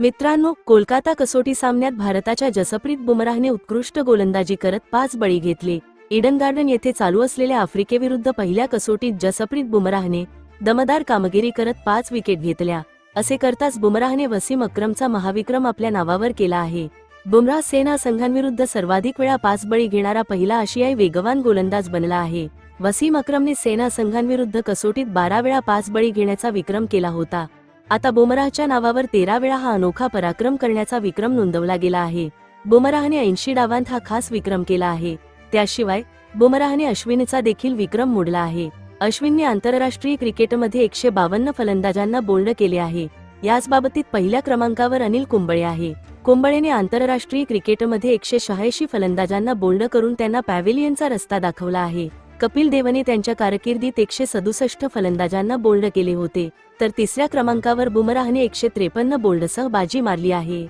मित्रांनो कोलकाता कसोटी सामन्यात भारताच्या जसप्रीत बुमराहने उत्कृष्ट गोलंदाजी करत पाच बळी घेतले. इडन गार्डन येथे चालू असलेल्या आफ्रिकेविरुद्ध पहिल्या कसोटीत जसप्रीत बुमराहने दमदार कामगिरी करत पाच विकेट घेतल्या. असे करताच बुमराहने वसीम अक्रमचा महाविक्रम आपल्या नावावर केला आहे. बुमराह सेना संघांविरुद्ध सर्वाधिक वेळा पाच बळी घेणारा पहिला आशियाई वेगवान गोलंदाज बनला आहे. वसीम अक्रमने सेना संघांविरुद्ध कसोटीत बारा वेळा पाच बळी घेण्याचा विक्रम केला होता. आता बुमराहच्या नावावर तेरा वेळा हा अनोखा पराक्रम करण्याचा विक्रम नोंदवला गेला आहे. बुमराहने ऐंशी डावांत हा खास विक्रम केला आहे. त्याशिवाय बुमराहने अश्विनचा देखील विक्रम मोडला आहे. अश्विनने आंतरराष्ट्रीय क्रिकेटमध्ये एकशे बावन्न फलंदाजांना बोल्ड केले आहे. याच बाबतीत पहिल्या क्रमांकावर अनिल कुंबळे आहे. कुंबळेने आंतरराष्ट्रीय क्रिकेटमध्ये एकशे शहाऐंशी फलंदाजांना बोल्ड करून त्यांना पॅव्हिलियनचा रस्ता दाखवला आहे. कपिल देवने त्यांच्या कारकिर्दीत एकशे सदुसष्ट फलंदाजांना बोल्ड केले होते तर तिसऱ्या क्रमांकावर बुमराहने एकशे त्रेपन्न बोल्डसह बाजी मारली आहे.